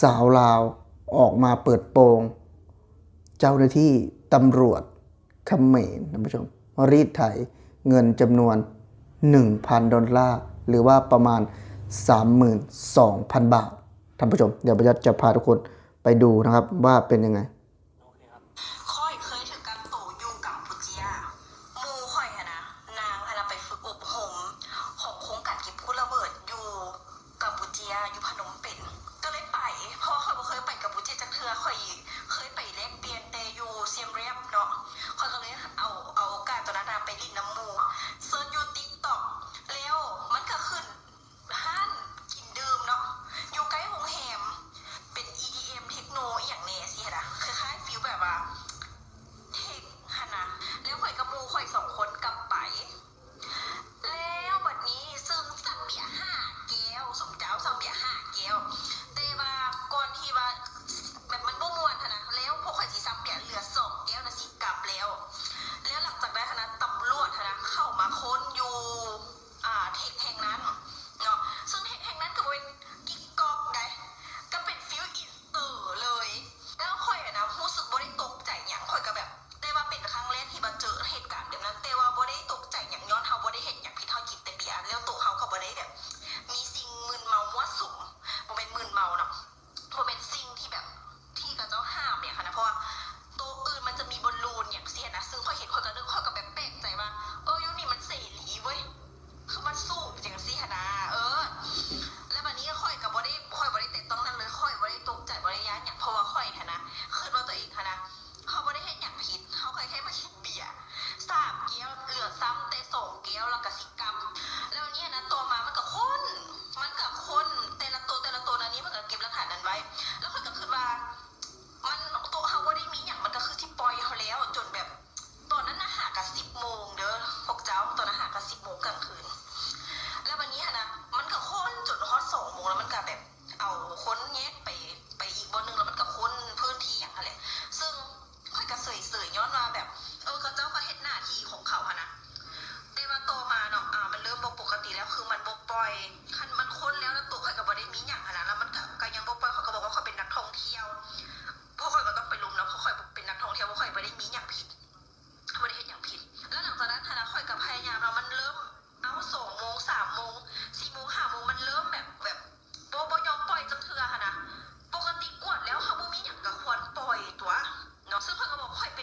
สาวลาวออกมาเปิดโปง เจ้าหน้าที่ตำรวจเขมรท่านผู้ชมรีดไถเงินจำนวน 1,000 ดอลลาร์ หรือว่าประมาณ 32,000 บาทท่านผู้ชม เดี๋ยวประยัดจะพาทุกคนไปดูนะครับว่าเป็นยังไง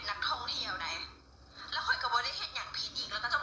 ป็นนักท่องเที่ยวไหนแล้วค่อยกับบริเฮ็ดอย่างผิดอีกแล้วก็จะ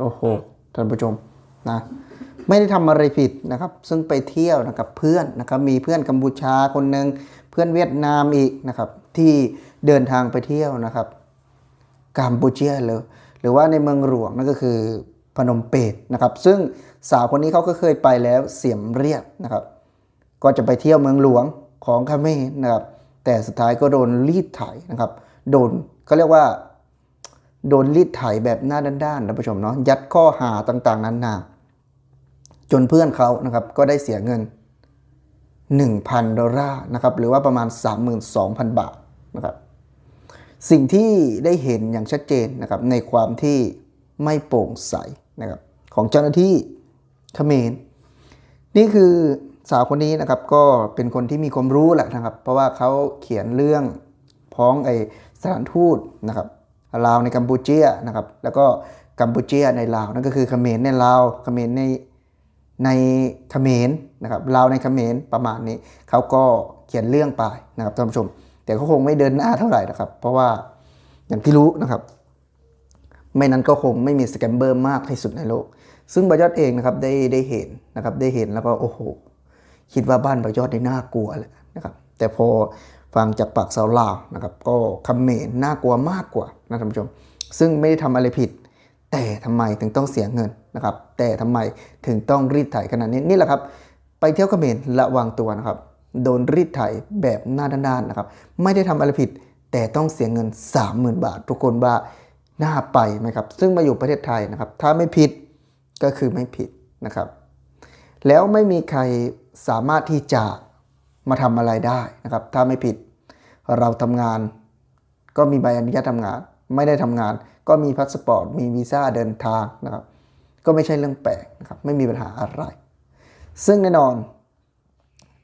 โอ้โหท่านผู้ชมนะไม่ได้ทำอะไรผิดนะครับ ซึ่งไปเที่ยวนะครับเพื่อนนะครับมีเพื่อนกัมพูชาคนหนึ่งเพื่อนเวียดนามอีกนะครับ ที่เดินทางไปเที่ยวนะครับกัมพูชายเลยหรือว่าในเมืองหลวงนั่นก็คือพนมเปญนะครับ ซึ่งสาวคนนี้เขาก็เคยไปแล้วเสียมเรียบนะครับ ก็จะไปเที่ยวเมืองหลวงของคาเม่นะครับ แต่สุดท้ายก็โดนรีดไถนะครับ โดนเขาเรียกว่า โดนรีดไถแบบหน้าด้านๆนะผู้ชมเนาะยัดข้อหาต่างๆนานาจนเพื่อนเขานะครับก็ได้เสียเงิน 1,000 ดอลลาร์นะครับหรือว่าประมาณ 32,000 บาทนะครับสิ่งที่ได้เห็นอย่างชัดเจนนะครับในความที่ไม่โปร่งใสนะครับของเจ้าหน้าที่เขมรนี่คือสาวคนนี้นะครับก็เป็นคนที่มีความรู้แหละนะครับ เพราะว่าเขาเขียนเรื่องพ้องไอสถานทูตนะครับ ลาวในกัมพูเชียนะครับ แล้วก็กัมพูเชียในลาวนั่นก็คือเขมรในลาวเขมรในในเขมรนะครับลาวในเขมรประมาณนี้เขาก็เขียนเรื่องไปนะครับท่านผู้ชม แต่เขาคงไม่เดินหน้าเท่าไหร่นะครับ เพราะว่าอย่างที่รู้นะครับ ไม่นั้นก็คงไม่มีสแกมเบอร์มากที่สุดในโลก ซึ่งบายอดเองนะครับได้ได้เห็นนะครับได้เห็นแล้วก็โอ้โหคิดว่าบ้านบายอดได้น่ากลัวแหละนะครับ แต่พอ ฟังจากปากสาวลาวนะครับก็คำเขมรน่ากลัวมากกว่านะท่านผู้ชม ซึ่งไม่ได้ทำอะไรผิด แต่ทำไมถึงต้องเสียเงินนะครับ แต่ทำไมถึงต้องรีดไถขนาดนี้นี่แหละครับ ไปเที่ยวเขมรระวังตัวนะครับ โดนรีดไถแบบหน้าด้านๆนะครับ ไม่ได้ทำอะไรผิด แต่ต้องเสียเงิน 30,000 บาท ทุกคนว่าน่าไปไหมครับ ซึ่งมาอยู่ประเทศไทยนะครับ ถ้าไม่ผิดก็คือไม่ผิดนะครับ แล้วไม่มีใครสามารถที่จะ มาทำอะไรได้นะครับ ถ้าไม่ผิดเราทำงาน ก็มีใบอนุญาตทำงาน ไม่ได้ทำงาน ก็มีพาสปอร์ตมีวีซ่าเดินทางนะครับ ก็ไม่ใช่เรื่องแปลกนะครับไม่มีปัญหาอะไร ซึ่งแน่นอน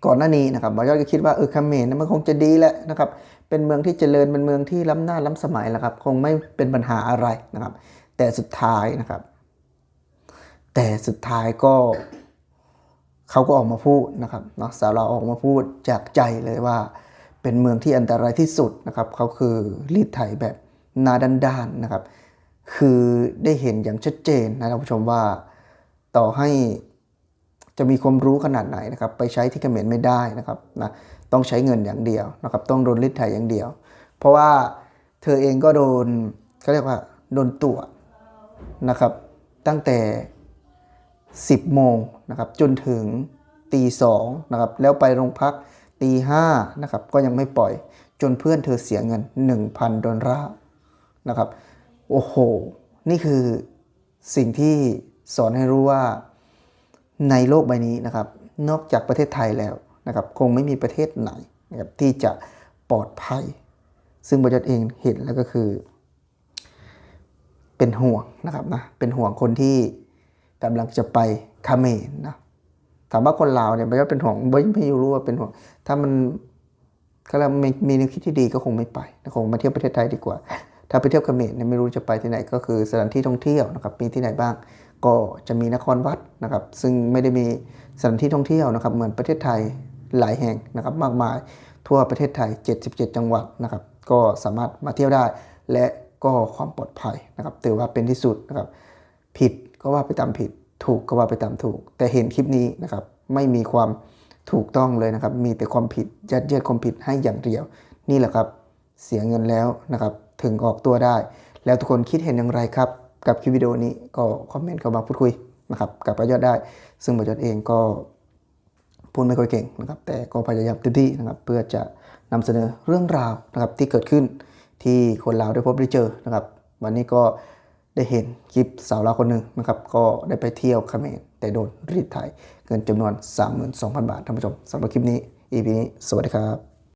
ก่อนหน้านี้นะครับบอยอดก็คิดว่าเออเมนมันคงจะดีแหละนะครับ เป็นเมืองที่เจริญเป็นเมืองที่ล้ำหน้าล้ำสมัยแหละครับ คงไม่เป็นปัญหาอะไรนะครับ แต่สุดท้ายนะครับ แต่สุดท้ายก็ เขาก็ออกมาพูดนะครับนาะสาวเราออกมาพูดจากใจเลยว่า เป็นเมืองที่อันตรายที่สุดนะครับเขาคือรีดไถแบบนาด้านๆนะครับ คือได้เห็นอย่างชัดเจนนะท่านผู้ชมว่าต่อให้จะมีความรู้ขนาดไหนนะครับ ไปใช้ที่เขมรไม่ได้นะครับนะต้องใช้เงินอย่างเดียวนะครับ ต้องโดนลิดไถอย่างเดียว เพราะว่าเธอเองก็โดนเขาเรียกว่าโดนตรวจนะครับ ตั้งแต่ 10 โมงนะครับจนถึงตีสองนะครับแล้วไปโรงพักตีห้านะครับก็ยังไม่ปล่อยจนเพื่อนเธอเสียเงิน 1,000 ดอลลาร์นะครับโอ้โห นี่คือสิ่งที่สอนให้รู้ว่าในโลกใบนี้นะครับ นอกจากประเทศไทยแล้วนะครับ คงไม่มีประเทศไหนนะครับที่จะปลอดภัย ซึ่งบริษัทเองเห็นแล้วก็คือ เป็นห่วงนะครับนะเป็นห่วงคนที่ กำลังจะไปคาเมรนะถามว่าคนลาวเนี่ยบริษัทเป็นห่วงไม่ไม่รู้ว่าเป็นห่วงถ้ามันก็แล้วมีมีแนวคิดที่ดีก็คงไม่ไปคงมาเที่ยวประเทศไทยดีกว่า ถ้าไปเที่ยวเขมรเนี่ยไม่รู้จะไปที่ไหนก็คือสถานที่ท่องเที่ยวนะครับมีที่ไหนบ้าง ก็จะมีนครวัดนะครับ ซึ่งไม่ได้มีสถานที่ท่องเที่ยวนะครับ เหมือนประเทศไทยหลายแห่งนะครับ มากมายทั่วประเทศไทย 77 จังหวัดนะครับ ก็สามารถมาเที่ยวได้ และก็ความปลอดภัยนะครับถือว่าเป็นที่สุดนะครับ ผิด ก็ว่าไปตามผิด ถูกก็ว่าไปตามถูก แต่เห็นคลิปนี้นะครับ ไม่มีความถูกต้องเลยนะครับ มีแต่ความผิดยัดเยียดความผิดให้อย่างเดียว นี่แหละครับเสียเงินแล้วนะครับ ถึงออกตัวได้ แล้วทุกคนคิดเห็นอย่างไรครับ กับคลิปวิดีโอนี้ก็คอมเมนต์เข้ามาพูดคุยนะครับกับประยอดได้ ซึ่งประยอดเองก็พูดไม่ค่อยเก่งนะครับ แต่ก็พยายามเต็มที่นะครับ เพื่อจะนำเสนอเรื่องราวนะครับที่เกิดขึ้นที่คนลาวได้พบได้เจอนะครับ วันนี้ก็ ได้เห็นคลิปสาวลาวคนหนึ่งนะครับก็ได้ไปเที่ยวเขมรแต่โดนรีดไถเงินจำนวน 32,000 บาทท่านผู้ชมสำหรับคลิปนี้ EP นี้สวัสดีครับ